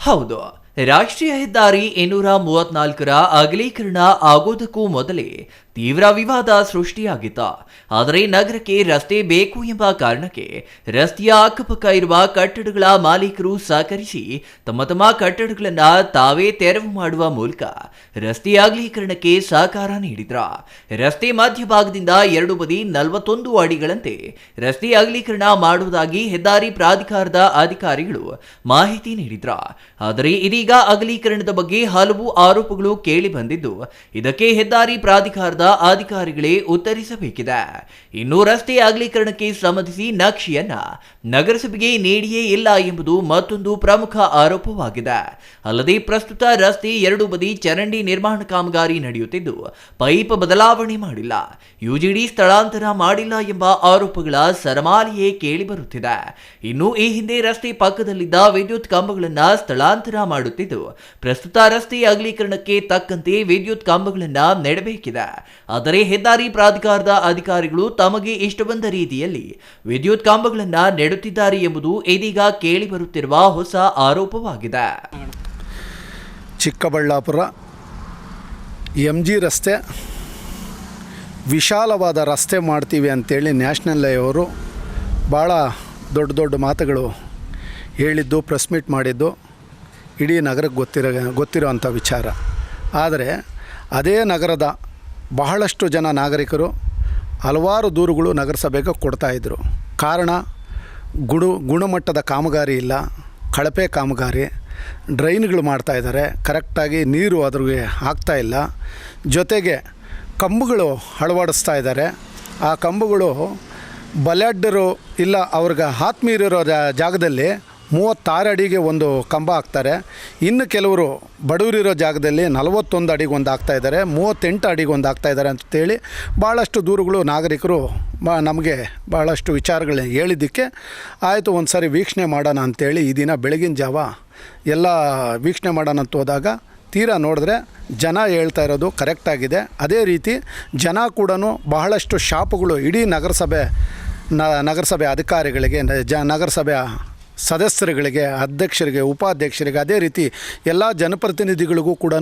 ಹೌದು. ರಾಷ್ಟ್ರೀಯ ಹೆದ್ದಾರಿ ಇನ್ನೂರ ಮೂವತ್ನಾಲ್ಕರ ಅಗಲೀಕರಣ ಆಗೋದಕ್ಕೂ ಮೊದಲೇ ತೀವ್ರ ವಿವಾದ ಸೃಷ್ಟಿಯಾಗಿತ್ತ ಆದರೆ ನಗರಕ್ಕೆ ರಸ್ತೆ ಬೇಕು ಎಂಬ ಕಾರಣಕ್ಕೆ ರಸ್ತೆಯ ಅಕ್ಕಪಕ್ಕ ಇರುವ ಕಟ್ಟಡಗಳ ಮಾಲೀಕರು ಸಹಕರಿಸಿ ತಮ್ಮ ತಮ್ಮ ಕಟ್ಟಡಗಳನ್ನ ತಾವೇ ತೆರವು ಮಾಡುವ ಮೂಲಕ ರಸ್ತೆ ಅಗಲೀಕರಣಕ್ಕೆ ಸಹಕಾರ ನೀಡಿದ್ರ. ರಸ್ತೆ ಮಧ್ಯಭಾಗದಿಂದ ಎರಡು ಬದಿ ನಲವತ್ತೊಂದು ಅಡಿಗಳಂತೆ ರಸ್ತೆ ಅಗಲೀಕರಣ ಮಾಡುವುದಾಗಿ ಹೆದ್ದಾರಿ ಪ್ರಾಧಿಕಾರದ ಅಧಿಕಾರಿಗಳು ಮಾಹಿತಿ ನೀಡಿದ್ರ. ಆದರೆ ಇದೀಗ ಅಗಲೀಕರಣದ ಬಗ್ಗೆ ಹಲವು ಆರೋಪಗಳು ಕೇಳಿ ಬಂದಿದ್ದು, ಇದಕ್ಕೆ ಹೆದ್ದಾರಿ ಪ್ರಾಧಿಕಾರದ ಅಧಿಕಾರಿಗಳೇ ಉತ್ತರಿಸಬೇಕಿದೆ. ಇನ್ನು ರಸ್ತೆ ಅಗಲೀಕರಣಕ್ಕೆ ಸಂಬಂಧಿಸಿ ನಕ್ಷೆಯನ್ನ ನಗರಸಭೆಗೆ ನೀಡಿಯೇ ಇಲ್ಲ ಎಂಬುದು ಮತ್ತೊಂದು ಪ್ರಮುಖ ಆರೋಪವಾಗಿದೆ. ಅಲ್ಲದೆ ಪ್ರಸ್ತುತ ರಸ್ತೆ ಎರಡು ಬದಿ ಚರಂಡಿ ನಿರ್ಮಾಣ ಕಾಮಗಾರಿ ನಡೆಯುತ್ತಿದ್ದು, ಪೈಪ್ ಬದಲಾವಣೆ ಮಾಡಿಲ್ಲ. ಯುಜಿಡಿ ಸ್ಥಳಾಂತರ ಮಾಡಿಲ್ಲ ಎಂಬ ಆರೋಪಗಳ ಸರಮಾಲೆಯೇ ಕೇಳಿಬರುತ್ತಿದೆ. ಇನ್ನು ಈ ಹಿಂದೆ ರಸ್ತೆ ಪಕ್ಕದಲ್ಲಿದ್ದ ವಿದ್ಯುತ್ ಕಂಬಗಳನ್ನ ಸ್ಥಳಾಂತರ ಮಾಡುತ್ತಿದ್ದು, ಪ್ರಸ್ತುತ ರಸ್ತೆ ಅಗಲೀಕರಣಕ್ಕೆ ತಕ್ಕಂತೆ ವಿದ್ಯುತ್ ಕಂಬಗಳನ್ನ ನೆಡಬೇಕಿದೆ. ಆದರೆ ಹೆದ್ದಾರಿ ಪ್ರಾಧಿಕಾರದ ಅಧಿಕಾರಿಗಳು ತಮಗೆ ಇಷ್ಟ ಬಂದ ರೀತಿಯಲ್ಲಿ ವಿದ್ಯುತ್ ಕಾಂಬಗಳನ್ನು ನೆಡುತ್ತಿದ್ದಾರೆ ಎಂಬುದು ಇದೀಗ ಕೇಳಿಬರುತ್ತಿರುವ ಹೊಸ ಆರೋಪವಾಗಿದೆ. ಚಿಕ್ಕಬಳ್ಳಾಪುರ ಎಂ ಜಿ ರಸ್ತೆ ವಿಶಾಲವಾದ ರಸ್ತೆ ಮಾಡ್ತೀವಿ ಅಂತೇಳಿ ನ್ಯಾಷನಲ್ ಅವರು ಭಾಳ ದೊಡ್ಡ ದೊಡ್ಡ ಮಾತುಗಳು ಹೇಳಿದ್ದು, ಪ್ರೆಸ್ ಮೀಟ್ ಮಾಡಿದ್ದು, ಇಡೀ ನಗರಕ್ಕೆ ಗೊತ್ತಿರೋ ಗೊತ್ತಿರೋವಂಥ ವಿಚಾರ. ಆದರೆ ಅದೇ ನಗರದ ಬಹಳಷ್ಟು ಜನ ನಾಗರಿಕರು ಹಲವಾರು ದೂರುಗಳು ನಗರಸಭೆಗೆ ಕೊಡ್ತಾಯಿದ್ರು ಕಾರಣ ಗುಡು ಗುಣಮಟ್ಟದ ಕಾಮಗಾರಿ ಇಲ್ಲ, ಕಳಪೆ ಕಾಮಗಾರಿ, ಡ್ರೈನ್ಗಳು ಮಾಡ್ತಾಯಿದ್ದಾರೆ ಕರೆಕ್ಟಾಗಿ ನೀರು ಅದ್ರಿಗೆ ಇಲ್ಲ. ಜೊತೆಗೆ ಕಂಬುಗಳು ಅಳವಡಿಸ್ತಾ ಇದ್ದಾರೆ. ಆ ಕಂಬುಗಳು ಬಲ್ಯಾಡ್ಡರು ಇಲ್ಲ, ಅವ್ರಿಗೆ ಆತ್ಮೀಯರಿರೋ ಜಾ- ಜಾಗದಲ್ಲಿ ಮೂವತ್ತಾರು ಅಡಿಗೆ ಒಂದು ಕಂಬ ಹಾಕ್ತಾರೆ. ಇನ್ನು ಕೆಲವರು ಬಡವರಿರೋ ಜಾಗದಲ್ಲಿ ನಲವತ್ತೊಂದು ಅಡಿಗೆ ಒಂದು ಹಾಕ್ತಾ ಇದ್ದಾರೆ. ಮೂವತ್ತೆಂಟು ಅಡಿಗೆ ಒಂದು ಹಾಕ್ತಾ ಇದ್ದಾರೆ ಅಂತೇಳಿ ಭಾಳಷ್ಟು ದೂರುಗಳು ನಾಗರಿಕರು ನಮಗೆ ಭಾಳಷ್ಟು ವಿಚಾರಗಳು ಹೇಳಿದ್ದಕ್ಕೆ ಆಯಿತು ಒಂದು ಸಾರಿ ವೀಕ್ಷಣೆ ಮಾಡೋಣ ಅಂತೇಳಿ ಈ ದಿನ ಬೆಳಗಿನ ಜಾವ ಎಲ್ಲ ವೀಕ್ಷಣೆ ಮಾಡೋಣ ಅಂತ ಹೋದಾಗ ತೀರಾ ನೋಡಿದ್ರೆ ಜನ ಹೇಳ್ತಾ ಇರೋದು ಕರೆಕ್ಟಾಗಿದೆ ಅದೇ ರೀತಿ ಜನ ಕೂಡ ಬಹಳಷ್ಟು ಶಾಪುಗಳು ಇಡೀ ನಗರಸಭೆ, ನ, ನಗರಸಭೆ ಅಧಿಕಾರಿಗಳಿಗೆ ಜ, ನಗರಸಭೆಯ ಸದಸ್ಯರುಗಳಿಗೆ, ಅಧ್ಯಕ್ಷರಿಗೆ, ಉಪಾಧ್ಯಕ್ಷರಿಗೆ ಅದೇ ರೀತಿ ಎಲ್ಲ ಜನಪ್ರತಿನಿಧಿಗಳಿಗೂ ಕೂಡ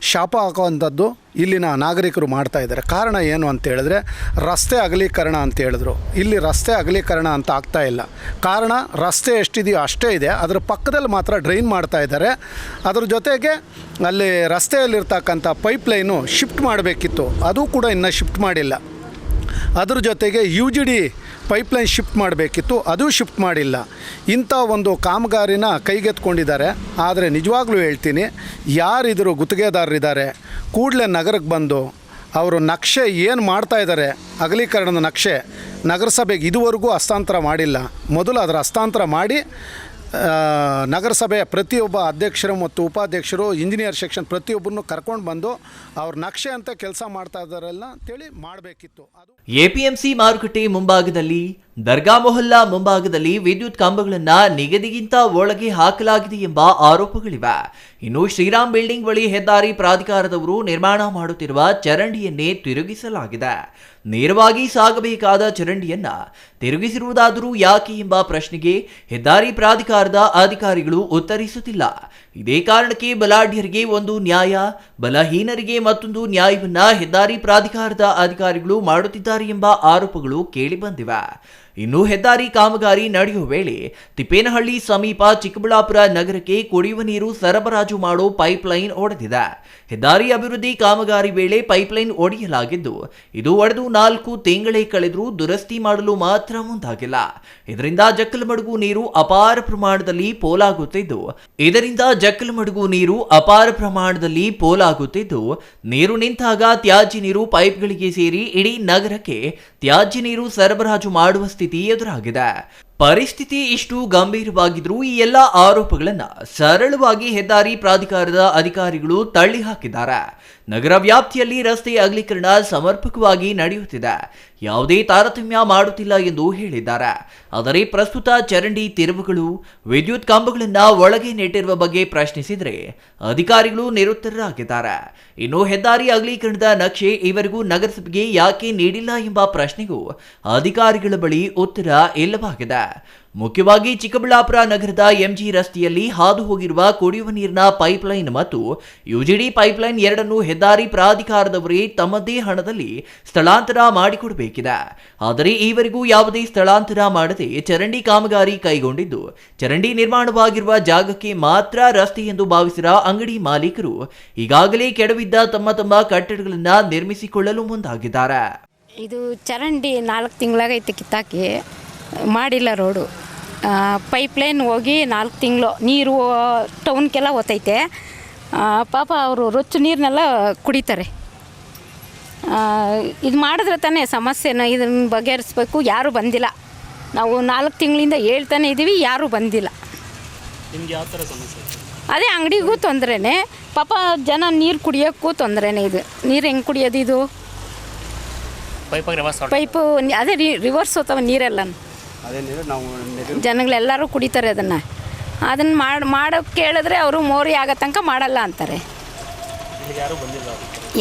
ಶಾಪ ಹಾಕುವಂಥದ್ದು ಇಲ್ಲಿನ ನಾಗರಿಕರು ಮಾಡ್ತಾ ಇದ್ದಾರೆ. ಕಾರಣ ಏನು ಅಂತ ಹೇಳಿದ್ರೆ, ರಸ್ತೆ ಅಗಲೀಕರಣ ಅಂತ ಹೇಳಿದ್ರು. ಇಲ್ಲಿ ರಸ್ತೆ ಅಗಲೀಕರಣ ಅಂತ ಆಗ್ತಾ ಇಲ್ಲ. ಕಾರಣ ರಸ್ತೆ ಎಷ್ಟಿದೆಯೋ ಅಷ್ಟೇ ಇದೆ. ಅದರ ಪಕ್ಕದಲ್ಲಿ ಮಾತ್ರ ಡ್ರೈನ್ ಮಾಡ್ತಾ ಇದ್ದಾರೆ. ಅದ್ರ ಜೊತೆಗೆ ಅಲ್ಲಿ ರಸ್ತೆಯಲ್ಲಿರ್ತಕ್ಕಂಥ ಪೈಪ್ಲೈನು ಶಿಫ್ಟ್ ಮಾಡಬೇಕಿತ್ತು. ಅದು ಕೂಡ ಇನ್ನೂ ಶಿಫ್ಟ್ ಮಾಡಿಲ್ಲ. ಅದ್ರ ಜೊತೆಗೆ U G D pipeline shift ಮಾಡಬೇಕಿತ್ತು. ಅದು ಶಿಫ್ಟ್ ಮಾಡಿಲ್ಲ. ಇಂಥ ಒಂದು ಕಾಮಗಾರಿನ ಕೈಗೆತ್ಕೊಂಡಿದ್ದಾರೆ. ಆದರೆ ನಿಜವಾಗ್ಲೂ ಹೇಳ್ತೀನಿ, ಯಾರಿದ್ರು ಗುತ್ತಿಗೆದಾರರಿದ್ದಾರೆ, ಕೂಡಲೇ ನಗರಕ್ಕೆ ಬಂದು ಅವರು ನಕ್ಷೆ ಏನು ಮಾಡ್ತಾ ಇದ್ದಾರೆ ಅಗಲೀಕರಣದ ನಕ್ಷೆ ನಗರಸಭೆಗೆ ಇದುವರೆಗೂ ಹಸ್ತಾಂತರ ಮಾಡಿಲ್ಲ. ಮೊದಲು ಅದರ ಹಸ್ತಾಂತರ ಮಾಡಿ ನಗರಸಭೆಯ ಪ್ರತಿಯೊಬ್ಬ ಅಧ್ಯಕ್ಷರು ಮತ್ತು ಉಪಾಧ್ಯಕ್ಷರು, ಇಂಜಿನಿಯರ್ ಸೆಕ್ಷನ್ ಪ್ರತಿಯೊಬ್ಬರನ್ನು ಕರ್ಕೊಂಡು ಬಂದು ಅವ್ರ ನಕ್ಷೆ ಅಂತ ಕೆಲಸ ಮಾಡ್ತಾ ಇದ್ದಾರಲ್ಲ ಅಂತೇಳಿ ಮಾಡಬೇಕಿತ್ತು. ಅದು ಸಿ ಮಾರುಕಟ್ಟೆ ಮುಂಭಾಗದಲ್ಲಿ ದರ್ಗಾ ಮೊಹಲ್ಲಾ ಮುಂಭಾಗದಲ್ಲಿ ವಿದ್ಯುತ್ ಕಂಬಗಳನ್ನ ನಿಗದಿಗಿಂತ ಒಳಗೆ ಹಾಕಲಾಗಿದೆ ಎಂಬ ಆರೋಪಗಳಿವೆ. ಇನ್ನು ಶ್ರೀರಾಮ್ ಬಿಲ್ಡಿಂಗ್ ಬಳಿ ಹೆದ್ದಾರಿ ಪ್ರಾಧಿಕಾರದವರು ನಿರ್ಮಾಣ ಮಾಡುತ್ತಿರುವ ಚರಂಡಿಯನ್ನೇ ತಿರುಗಿಸಲಾಗಿದೆ. ನೇರವಾಗಿ ಸಾಗಬೇಕಾದ ಚರಂಡಿಯನ್ನ ತಿರುಗಿಸಿರುವುದಾದರೂ ಯಾಕೆ ಎಂಬ ಪ್ರಶ್ನೆಗೆ ಹೆದ್ದಾರಿ ಪ್ರಾಧಿಕಾರದ ಅಧಿಕಾರಿಗಳು ಉತ್ತರಿಸುತ್ತಿಲ್ಲ. ಇದೇ ಕಾರಣಕ್ಕೆ ಬಲಾಢ್ಯರಿಗೆ ಒಂದು ನ್ಯಾಯ, ಬಲಹೀನರಿಗೆ ಮತ್ತೊಂದು ನ್ಯಾಯವನ್ನ ಹೆದ್ದಾರಿ ಪ್ರಾಧಿಕಾರದ ಅಧಿಕಾರಿಗಳು ಮಾಡುತ್ತಿದ್ದಾರೆ ಎಂಬ ಆರೋಪಗಳು ಕೇಳಿಬಂದಿವೆ ಇನ್ನು ಹೆದ್ದಾರಿ ಕಾಮಗಾರಿ ನಡೆಯುವ ವೇಳೆ ತಿಪ್ಪೇನಹಳ್ಳಿ ಸಮೀಪ ಚಿಕ್ಕಬಳ್ಳಾಪುರ ನಗರಕ್ಕೆ ಕುಡಿಯುವ ನೀರು ಸರಬರಾಜು ಮಾಡೋ ಪೈಪ್ಲೈನ್ ಒಡೆದಿದೆ. ಹೆದ್ದಾರಿ ಅಭಿವೃದ್ಧಿ ಕಾಮಗಾರಿ ವೇಳೆ ಪೈಪ್ಲೈನ್ ಒಡೆಯಲಾಗಿದ್ದು, ಇದು ಒಡೆದು ನಾಲ್ಕು ತಿಂಗಳೇ ಕಳೆದರೂ ದುರಸ್ತಿ ಮಾಡಲು ಮಾತ್ರ ಮುಂದಾಗಿಲ್ಲ. ಇದರಿಂದ ಜಕ್ಕಲಮಡುಗು ನೀರು ಅಪಾರ ಪ್ರಮಾಣದಲ್ಲಿ ಪೋಲಾಗುತ್ತಿದ್ದು, ಇದರಿಂದ ಜಕ್ಕಲಮಡುಗು ನೀರು ಅಪಾರ ಪ್ರಮಾಣದಲ್ಲಿ ಪೋಲಾಗುತ್ತಿದ್ದು, ನೀರು ನಿಂತಾಗ ತ್ಯಾಜ್ಯ ನೀರು ಪೈಪ್ಗಳಿಗೆ ಸೇರಿ ಇಡೀ ನಗರಕ್ಕೆ ತ್ಯಾಜ್ಯ ನೀರು ಸರಬರಾಜು ಮಾಡುವ ಸ್ಥಿತಿ ಎದುರಾಗಿದೆ. ಪರಿಸ್ಥಿತಿ ಇಷ್ಟು ಗಂಭೀರವಾಗಿದ್ರೂ ಈ ಎಲ್ಲ ಆರೋಪಗಳನ್ನ ಸರಳವಾಗಿ ಹೆದ್ದಾರಿ ಪ್ರಾಧಿಕಾರದ ಅಧಿಕಾರಿಗಳು ತಳ್ಳಿ ಹಾಕಿದ್ದಾರೆ ನಗರ ವ್ಯಾಪ್ತಿಯಲ್ಲಿ ರಸ್ತೆ ಅಗಲೀಕರಣ ಸಮರ್ಪಕವಾಗಿ ನಡೆಯುತ್ತಿದೆ. ಯಾವುದೇ ತಾರತಮ್ಯ ಮಾಡುತ್ತಿಲ್ಲ ಎಂದು ಹೇಳಿದ್ದಾರೆ. ಆದರೆ ಪ್ರಸ್ತುತ ಚರಂಡಿ ತಿರುವುಗಳು, ವಿದ್ಯುತ್ ಕಂಬಗಳನ್ನ ಒಳಗೆ ನೆಟ್ಟಿರುವ ಬಗ್ಗೆ ಪ್ರಶ್ನಿಸಿದರೆ ಅಧಿಕಾರಿಗಳು ನಿರುತ್ತರರಾಗಿದ್ದಾರೆ. ಇನ್ನು ಹೆದ್ದಾರಿ ಅಗಲೀಕರಣದ ನಕ್ಷೆ ಈವರೆಗೂ ನಗರಸಭೆಗೆ ಯಾಕೆ ನೀಡಿಲ್ಲ ಎಂಬ ಪ್ರಶ್ನೆಗೂ ಅಧಿಕಾರಿಗಳ ಬಳಿ ಉತ್ತರ ಇಲ್ಲವಾಗಿದೆ. ಮುಖ್ಯವಾಗಿ ಚಿಕ್ಕಬಳ್ಳಾಪುರ ನಗರದ ಎಂಜಿ ರಸ್ತೆಯಲ್ಲಿ ಹಾದು ಹೋಗಿರುವ ಕುಡಿಯುವ ನೀರಿನ ಪೈಪ್ಲೈನ್ ಮತ್ತು ಯುಜಿಡಿ ಪೈಪ್ಲೈನ್ ಎರಡನ್ನು ಹೆದ್ದಾರಿ ಪ್ರಾಧಿಕಾರದವರೇ ತಮ್ಮದೇ ಹಣದಲ್ಲಿ ಸ್ಥಳಾಂತರ ಮಾಡಿಕೊಡಬೇಕಿದೆ. ಆದರೆ ಈವರೆಗೂ ಯಾವುದೇ ಸ್ಥಳಾಂತರ ಮಾಡದೆ ಚರಂಡಿ ಕಾಮಗಾರಿ ಕೈಗೊಂಡಿದ್ದು, ಚರಂಡಿ ನಿರ್ಮಾಣವಾಗಿರುವ ಜಾಗಕ್ಕೆ ಮಾತ್ರ ರಸ್ತೆ ಎಂದು ಭಾವಿಸಿದ ಅಂಗಡಿ ಮಾಲೀಕರು ಈಗಾಗಲೇ ಕೆಡವಿದ್ದ ತಮ್ಮ ತಮ್ಮ ಕಟ್ಟಡಗಳನ್ನು ನಿರ್ಮಿಸಿಕೊಳ್ಳಲು ಮುಂದಾಗಿದ್ದಾರೆ. ಇದು ಚರಂಡಿ ನಾಲ್ಕು ತಿಂಗಳಾಗೈತೆ ಕಿತ್ತಾಕಿ. ಮಾಡಿಲ್ಲ ರೋಡು. ಪೈಪ್ಲೈನ್ ಹೋಗಿ ನಾಲ್ಕು ತಿಂಗಳು ನೀರು ಟೌನ್ಗೆಲ್ಲ ಓತೈತೆ ಪಾಪ ಅವರು ರೊಚ್ಚು ನೀರನ್ನೆಲ್ಲ ಕುಡಿತಾರೆ. ಇದು ಮಾಡಿದ್ರೆ ತಾನೇ ಸಮಸ್ಯೆನ ಇದನ್ನ ಬಗೆಹರಿಸ್ಬೇಕು ಯಾರೂ ಬಂದಿಲ್ಲ. ನಾವು ನಾಲ್ಕು ತಿಂಗಳಿಂದ ಹೇಳ್ತಾನೆ ಇದ್ದೀವಿ ಯಾರೂ ಬಂದಿಲ್ಲ. ನಿಮ್ಗೆ ಯಾವ ಥರ ಸಮಸ್ಯೆ ಅದೇ ಅಂಗಡಿಗೂ ತೊಂದರೆನೇ. ಪಾಪ ಜನ ನೀರು ಕುಡಿಯೋಕ್ಕೂ ತೊಂದರೆನೇ ಇದು. ನೀರು ಹೆಂಗೆ ಕುಡಿಯೋದು ಇದು? ಪೈಪು ಅದೇ ರಿವರ್ಸ್ ಹೋಗ್ತವ ನೀರೆಲ್ಲ ಅದೇ ನೀರು ನಾವು ಜನಗಳೆಲ್ಲರೂ ಕುಡಿತಾರೆ ಅದನ್ನು. ಅದನ್ನು ಮಾಡಿ ಮಾಡೋಕ್ಕೆ ಕೇಳಿದ್ರೆ ಅವರು ಮೋರಿ ಆಗೋ ತನಕ ಮಾಡಲ್ಲ ಅಂತಾರೆ. ಯಾರು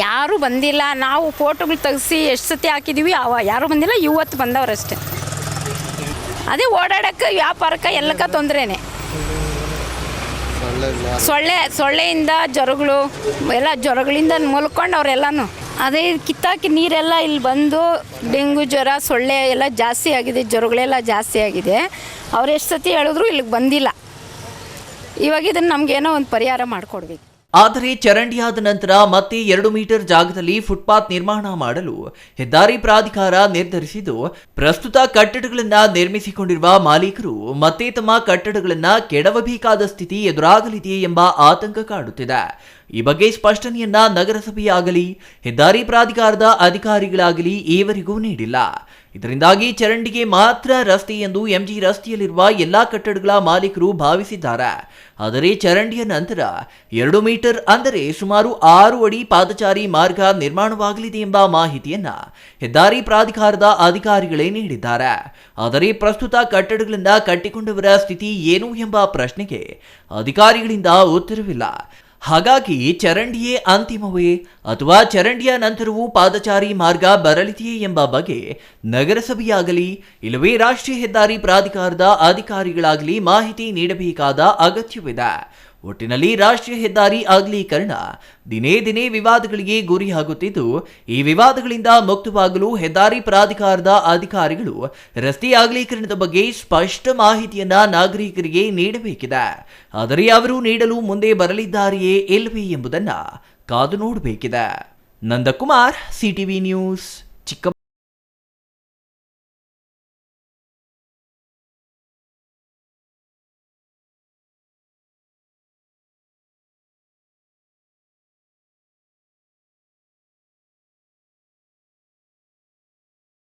ಯಾರೂ ಬಂದಿಲ್ಲ. ನಾವು ಫೋಟೋಗಳು ತೆಗೆಸಿ ಎಷ್ಟು ಸತಿ ಹಾಕಿದ್ದೀವಿ ಅವ ಯಾರು ಬಂದಿಲ್ಲ ಇವತ್ತು ಬಂದವರಷ್ಟೇ. ಅದೇ ಓಡಾಡೋಕ್ಕೆ ವ್ಯಾಪಾರಕ್ಕೆ ಎಲ್ಲಕ್ಕ ತೊಂದರೆನೇ. ಸೊಳ್ಳೆ ಸೊಳ್ಳೆಯಿಂದ ಜ್ವರಗಳು ಎಲ್ಲ ಜ್ವರಗಳಿಂದ ಮಲ್ಕೊಂಡು ಅವರೆಲ್ಲನೂ ಅದೇ ಕಿತ್ತಾಕಿ ನೀರೆಲ್ಲ ಇಲ್ಲಿ ಬಂದು ಡೆಂಗು ಜ್ವರ, ಸೊಳ್ಳೆ ಎಲ್ಲ ಜಾಸ್ತಿ ಆಗಿದೆ, ಜ್ವರಗಳೆಲ್ಲ ಜಾಸ್ತಿ ಆಗಿದೆ. ಅವ್ರು ಎಷ್ಟು ಸತಿ ಹೇಳಿದ್ರು ಇಲ್ಲಿಗೆ ಬಂದಿಲ್ಲ. ಇವಾಗ ಇದನ್ನು ನಮಗೇನೋ ಒಂದು ಪರಿಹಾರ ಮಾಡಿಕೊಡ್ಬೇಕು. ಆದರೆ ಚರಂಡಿಯಾದ ನಂತರ ಮತ್ತೆ ಎರಡು ಮೀಟರ್ ಜಾಗದಲ್ಲಿ ಫುಟ್ಪಾತ್ ನಿರ್ಮಾಣ ಮಾಡಲು ಹೆದ್ದಾರಿ ಪ್ರಾಧಿಕಾರ ನಿರ್ಧರಿಸಿದ್ದು, ಪ್ರಸ್ತುತ ಕಟ್ಟಡಗಳನ್ನು ನಿರ್ಮಿಸಿಕೊಂಡಿರುವ ಮಾಲೀಕರು ಮತ್ತೆ ತಮ್ಮ ಕಟ್ಟಡಗಳನ್ನು ಕೆಡವಬೇಕಾದ ಸ್ಥಿತಿ ಎದುರಾಗಲಿದೆ ಎಂಬ ಆತಂಕ ಕಾಡುತ್ತಿದೆ. ಈ ಬಗ್ಗೆ ಸ್ಪಷ್ಟನೆಯನ್ನ ನಗರಸಭೆಯಾಗಲಿ, ಹೆದ್ದಾರಿ ಪ್ರಾಧಿಕಾರದ ಅಧಿಕಾರಿಗಳಾಗಲಿ ಈವರೆಗೂ ನೀಡಿಲ್ಲ. ಇದರಿಂದಾಗಿ ಚರಂಡಿಗೆ ಮಾತ್ರ ರಸ್ತೆ ಎಂದು ಎಂಜಿ ರಸ್ತೆಯಲ್ಲಿರುವ ಎಲ್ಲಾ ಕಟ್ಟಡಗಳ ಮಾಲೀಕರು ಭಾವಿಸಿದ್ದಾರೆ. ಆದರೆ ಚರಂಡಿಯ ನಂತರ ಎರಡು ಮೀಟರ್ ಅಂದರೆ ಸುಮಾರು ಆರು ಅಡಿ ಪಾದಚಾರಿ ಮಾರ್ಗ ನಿರ್ಮಾಣವಾಗಲಿದೆ ಎಂಬ ಮಾಹಿತಿಯನ್ನ ಹೆದ್ದಾರಿ ಪ್ರಾಧಿಕಾರದ ಅಧಿಕಾರಿಗಳೇ ನೀಡಿದ್ದಾರೆ. ಆದರೆ ಪ್ರಸ್ತುತ ಕಟ್ಟಡಗಳಿಂದ ಕಟ್ಟಿಕೊಂಡವರ ಸ್ಥಿತಿ ಏನು ಎಂಬ ಪ್ರಶ್ನೆಗೆ ಅಧಿಕಾರಿಗಳಿಂದ ಉತ್ತರವಿಲ್ಲ. ಹಾಗಾಗಿ ಚರಂಡಿಯೇ ಅಂತಿಮವೇ ಅಥವಾ ಚರಂಡಿಯ ನಂತರವೂ ಪಾದಚಾರಿ ಮಾರ್ಗ ಬರಲಿದೆಯೇ ಎಂಬ ಬಗ್ಗೆ ನಗರಸಭೆಯಾಗಲಿ, ಇಲ್ಲವೇ ರಾಷ್ಟ್ರೀಯ ಹೆದ್ದಾರಿ ಪ್ರಾಧಿಕಾರದ ಅಧಿಕಾರಿಗಳಾಗಲಿ ಮಾಹಿತಿ ನೀಡಬೇಕಾದ ಅಗತ್ಯವಿದೆ. ಒಟ್ಟಿನಲ್ಲಿ ರಾಷ್ಟ್ರೀಯ ಹೆದ್ದಾರಿ ಅಗಲೀಕರಣ ದಿನೇ ದಿನೇ ವಿವಾದಗಳಿಗೆ ಗುರಿಯಾಗುತ್ತಿದ್ದು ಈ ವಿವಾದಗಳಿಂದ ಮುಕ್ತವಾಗಲು ಹೆದ್ದಾರಿ ಪ್ರಾಧಿಕಾರದ ಅಧಿಕಾರಿಗಳು ರಸ್ತೆ ಅಗಲೀಕರಣದ ಬಗ್ಗೆ ಸ್ಪಷ್ಟ ಮಾಹಿತಿಯನ್ನ ನಾಗರಿಕರಿಗೆ ನೀಡಬೇಕಿದೆ. ಆದರೆ ಅವರು ನೀಡಲು ಮುಂದೆ ಬರಲಿದ್ದಾರೆಯೇ ಇಲ್ಲವೇ ಎಂಬುದನ್ನ ಕಾದು ನೋಡಬೇಕಿದೆ. ನಂದಕುಮಾರ್, ಸಿಟಿವಿ ನ್ಯೂಸ್ ಚಿಕ್ಕ